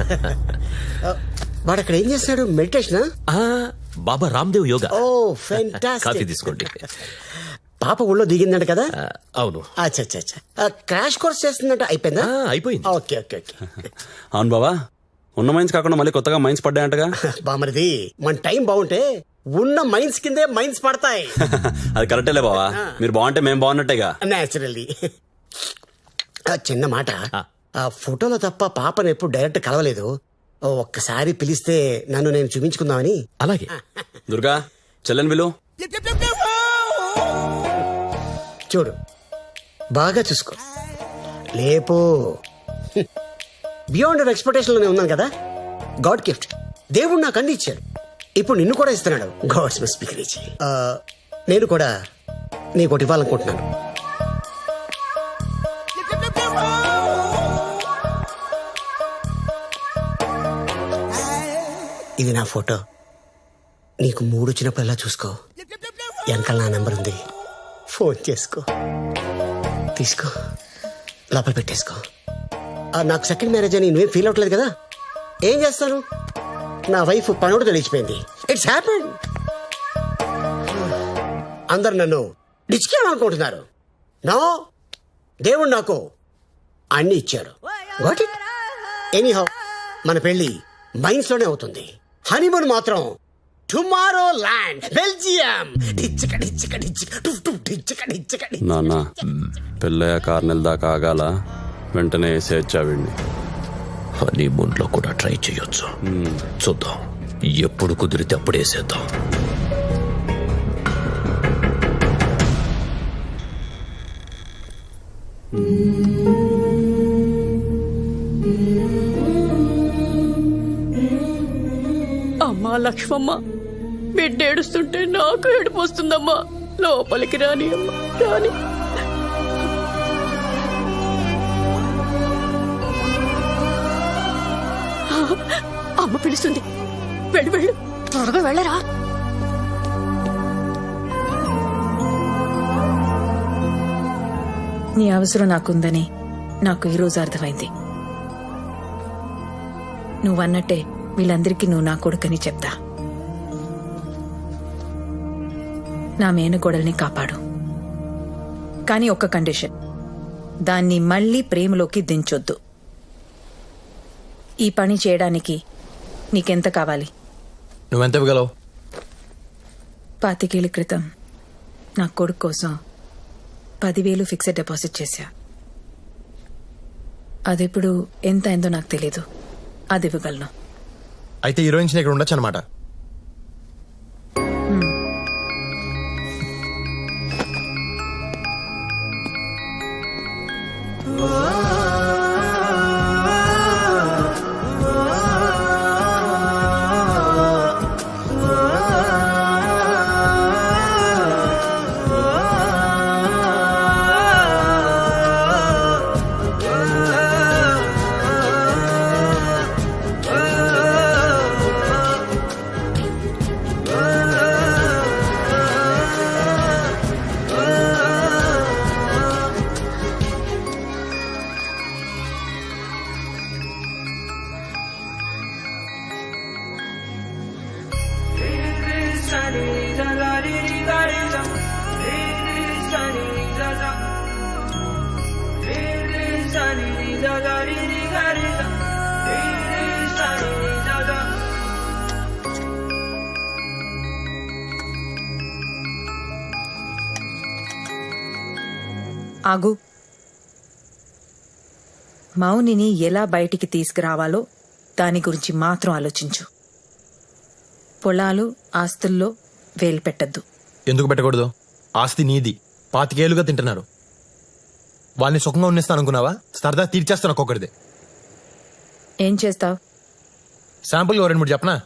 వాడు అక్కడ ఏం చేస్తాడు? మెడిటేషన్? ఆ, బాబా రామ్దేవ్ యోగా. ఓ కాఫీ తీసుకోండి. పాప ఊళ్ళో దిగిందంట కదా? అవును. అచ్చా అచ్చా అచ్చా క్రాష్ కోర్స్ చేస్తుందంట. అయిపోయిందా? ఆ, అయిపోయింది. Okay okay okay. అవును బావా. ఉన్న మైన్స్ కాకుండా మళ్ళీ కొత్తగా మైన్స్ పడ్డాయంటగా? బామరిది మన టైం బాగుంటే ఉన్న మైన్స్ కిందే మైన్స్ పడతాయి. అది కరెక్టేలే బావా. మీరు బాగుంటే మేము బాగున్నట్టేగా. నేచురల్లీ చిన్న మాట. ఆ. ఫోటోలో తప్ప పాపను ఎప్పుడు డైరెక్ట్ కలవలేదు. ఒక్కసారి పిలిస్తే నన్ను నేను చూపించుకుందామని. అలాగే. దుర్గా చెల్లెని విలు చూడు బాగా చూసుకో. లేపు. బియాండ్ ఎక్స్పెక్టేషన్లోనే ఉన్నాను కదా. God gift. దేవుడు నాకు అన్ని ఇచ్చాడు. ఇప్పుడు నిన్ను కూడా ఇస్తున్నాడు. గాడ్స్ రిచ్ నేను కూడా నీకు ఒకటి ఇవ్వాలనుకుంటున్నాను. ఇది నా ఫోటో. నీకు మూడు వచ్చినప్పుడల్లా చూసుకో. వెనకాల నా నెంబర్ ఉంది. ఫోన్ చేసుకో. తీసుకో. లోపల పెట్టేసుకో. నాకు సెకండ్ మ్యారేజ్ అని నువ్వేం ఫీల్ అవ్వట్లేదు కదా? ఏం చేస్తాను? నా వైఫ్ పనుడు తెలిసిపోయింది ఇట్స్ హ్యాపెన్ అందరు నన్ను అనుకుంటున్నారు నో దేవుడు నాకు అన్ని ఇచ్చాడు. వాట్ ఇట్ ఎనీహౌ మన పెళ్ళి మైన్స్లోనే అవుతుంది. హనీమూన్ మాత్రం టుమారో ల్యాండ్ బెల్జియం. డిచ్చక డిచ్చక డిచ్చక టుఫ్ టుఫ్ డిచ్చక డిచ్చక. నాన్న పెళ్ళయ్యాక ఆరు నెలల దాకా ఆగాల? వెంటనే వేసేచ్చావిండి హనీమూన్లో కూడా ట్రై చేయొచ్చు. చూద్దాం. ఎప్పుడు కుదిరితే అప్పుడు వేసేద్దాం అమ్మా లక్ష్మమ్మ బిడ్డ ఏడుస్తుంటే నాకు ఏడుపు వస్తుందమ్మా లోపలికి రాని అమ్మా రాని. అమ్మ పిలుస్తుంది. వెళ్ళు వెళ్ళు. త్వరగా వెళ్ళరా. నీ అవసరం నాకుందని నాకు ఈరోజు అర్థమైంది. నువ్వన్నట్టే వీళ్ళందరికీ నువ్వు నా కొడుకని చెప్తా. నా మేనగోడల్ని కాపాడు. కానీ ఒక్క కండిషన్. దాన్ని మళ్ళీ ప్రేమలోకి దించొద్దు. ఈ పని చేయడానికి నీకెంత కావాలి? నువ్వెంత ఇవ్వగలవు? పాతికేళ్ళ క్రితం నా కొడుకు కోసం పదివేలు ఫిక్స్డ్ డిపాజిట్ చేశా. అదెప్పుడు ఎంత అయిందో నాకు తెలీదు. అది ఇవ్వగలను. అయితే హీరోయిన్స్ ఇక్కడ ఉండొచ్చు అనమాట ఆగు. మౌనిని ఎలా బయటికి తీసుకురావాలో దాని గురించి మాత్రం ఆలోచించు. పొలాలు ఆస్తుల్లో వేలు పెట్టద్దు. ఎందుకు పెట్టకూడదు? ఆస్తి నీది. పాతికేలుగా తింటున్నారు. వాళ్ళని సుఖంగా ఉన్నిస్తాను అనుకున్నావా సరదా తీర్చేస్తాను ఒక్కొక్కడిది ఏం చేస్తావు? శాంపుల్గా రెండు మూడు చెప్పనా?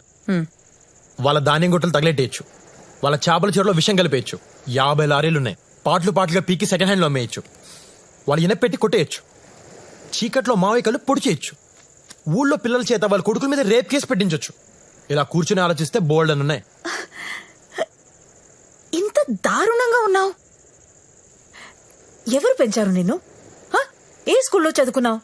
వాళ్ళ ధాన్యం గుట్టలు తగిలెట్టేయచ్చు. వాళ్ళ చేపల చెరువులో విషం కలిపేయచ్చు. యాభై లారీలు ఉన్నాయి పాటలు పాటలుగా పీకి సెకండ్ హ్యాండ్లో అమ్మేయచ్చు. వాళ్ళు ఇనపెట్టి కొట్టేయచ్చు. చీకట్లో మావయ్యకలు పొడి చేయొచ్చు. ఊళ్ళో పిల్లల చేత వాళ్ళ కొడుకుల మీద రేప్ కేసు పెట్టించొచ్చు. ఇలా కూర్చుని ఆలోచిస్తే బోల్డ్ అని ఉన్నాయి. ఇంత దారుణంగా ఉన్నావు? ఎవరు పెంచారు నిన్ను? ఏ స్కూల్లో చదువుకున్నావు?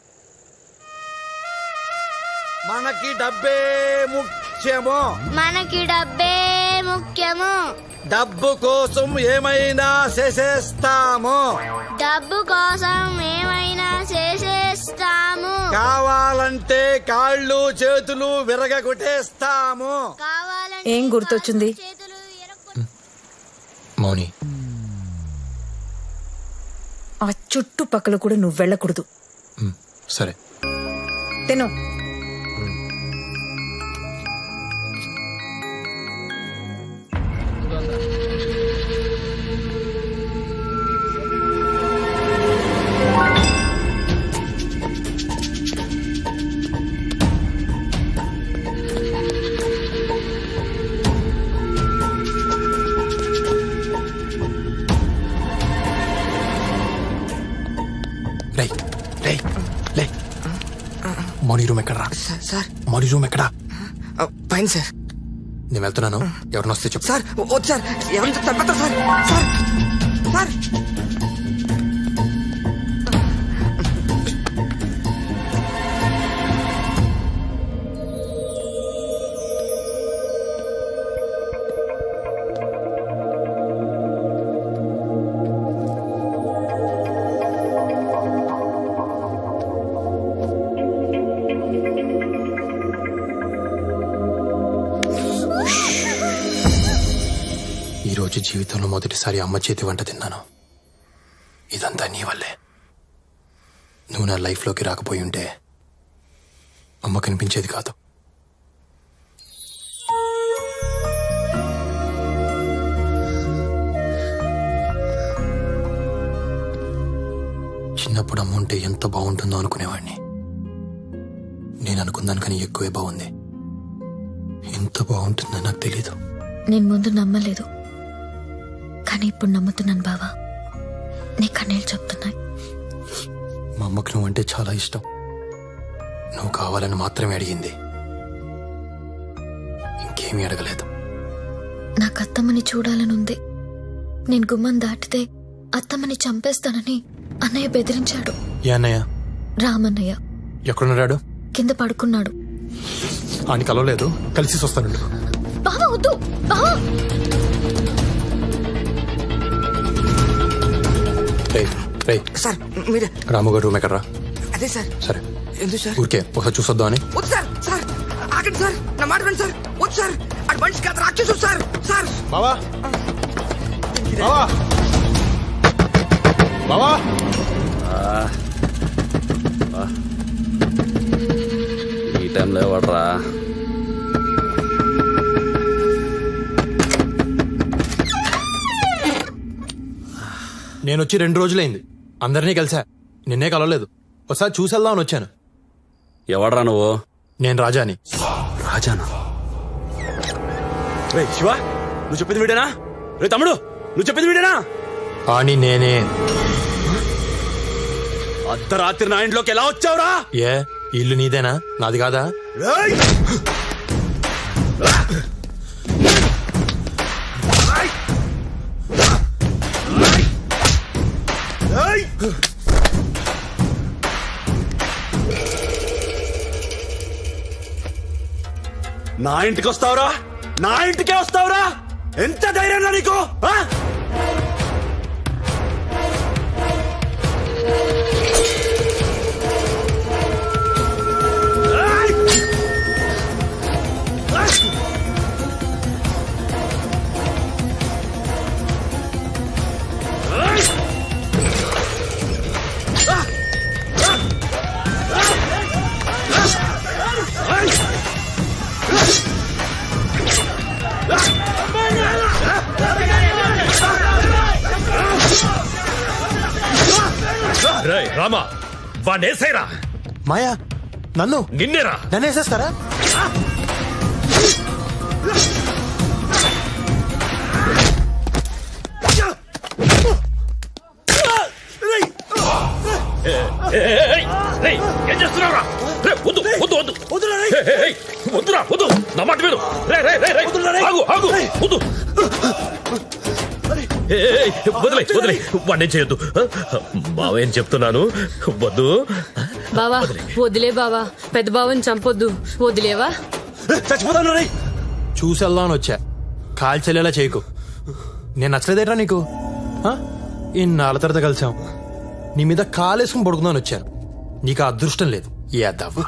మనకి డబ్బే ముఖ్యము. మనకి డబ్బే ముఖ్యము. డబ్బు కోసం ఏమైనా చేసేస్తాము. డబ్బు కోసం ఏమైనా చేసేస్తాము. కావాలంటే కాళ్ళు చేతులు విరగొట్టేస్తాము కావాలంటే ఏం గుర్తొచ్చింది? మౌని. ఆ చుట్టుపక్కల కూడా నువ్వు వెళ్ళకూడదు. సరే. తిను. మౌని రూమ్ ఎక్కడరా? సార్ మౌని రూమ్ ఎక్కడా? పైన సార్. నేను వెళ్తున్నాను. ఎవరిని వస్తే చెప్పు. సార్ వద్దు సార్. ఎవరిని సార్. Sir sir. ఈరోజు రోజు జీవితంలో మొదటిసారి అమ్మ చేతి వంట తిన్నాను. ఇదంతా నీ వల్లే. నువ్వు నా లైఫ్లోకి రాకపోయి ఉంటే అమ్మ కనిపించేది కాదు. చిన్నప్పుడు అమ్మ ఉంటే ఎంత బాగుంటుందో అనుకునేవాడిని. నేను అనుకున్నాను కానీ ఎక్కువే బాగుంది. ఎంత బాగుంటుందో నాకు తెలీదు. నేను ముందు నమ్మలేదు. కానీ ఇప్పుడు నమ్ముతున్నాను బావా. నీ కన్నీళ్ళు చెప్తున్నాయి. మా అమ్మకు నువ్వు అంటే చాలా ఇష్టం. నువ్వు కావాలని మాత్రమే అడిగింది. ఇంకేమీ అడగలేదు. నాకు అత్తమ్మని చూడాలని ఉంది. నేను గుమ్మం దాటితే అత్తమ్మని చంపేస్తానని అన్నయ్య బెదిరించాడు. ఏ అన్నయ్య? రామన్నయ్య. ఎక్కడున్నాడు? కింద పడుకున్నాడు. ఆయన కలవలేదు. కలిసి వస్తానండు బావా వద్దు. బావా. సార్ మీరే. రాముగారు రూమ్ ఎక్కడరా? అదే సార్. సరే. ఎందుకు సార్? ఊరికే ఒకసారి చూసొద్దాం అని. వద్దు సార్ సార్. ఆగండి సార్. నా మాట వినండి సార్. వద్దు సార్. అటు మనిషి కాదు రాక్షసు సార్. సార్. బావా. బావా. బావా. ఈ టైంలో ఎవడరా? నేను వచ్చి రెండు రోజులైంది. అందరినీ కలిసా. నిన్నే కలవలేదు. ఒకసారి చూసేద్దామని వచ్చాను. ఎవడరా నువ్వు? నేను రాజాని. రాజానా? రే శివ నువ్వు చెప్పింది వీడేనా రే తమ్ముడు నువ్వు చెప్పింది వీడేనా అని నేనే. అర్ధరాత్రి నా ఇంట్లోకి ఎలా వచ్చావురా? ఏ ఇల్లు నీదేనా? నాది కాదా! రేయ్! నా ఇంటికి వస్తావురా? నా ఇంటికే వస్తావురా? ఎంత ధైర్యంలో నీకు రామా వాడేసేరా మాయా నన్ను? నిన్నేరా నన్ను వేసేస్తారా? ఏం చేస్తున్నావురా? రే, వద్దు వద్దు వద్దు. వద్దురా వద్దు. నా మాట విను. రే రే రే ఆగు ఆగు. వద్దు. వదిలే వదిలే. వాడిని చేయొద్దు. మావేం చెప్తున్నాను? వద్దు. బావా వదిలే. బావా. పెద్ద బావని చంపొద్దు. వదిలేవా? చచ్చిపోతాను రే. చూసి వెళ్దాం అని వచ్చా. కాల్ చెల్లేలా చేయకు. నేను నచ్చలేదేట్రా నీకు? ఆ? ఇన్నాళ్ళ తర్వాత కలిసాం. నీ మీద కాలేసుకుని పడుకుందామని వచ్చాను. నీకు ఆ అదృష్టం లేదు. ఏ అద్దావా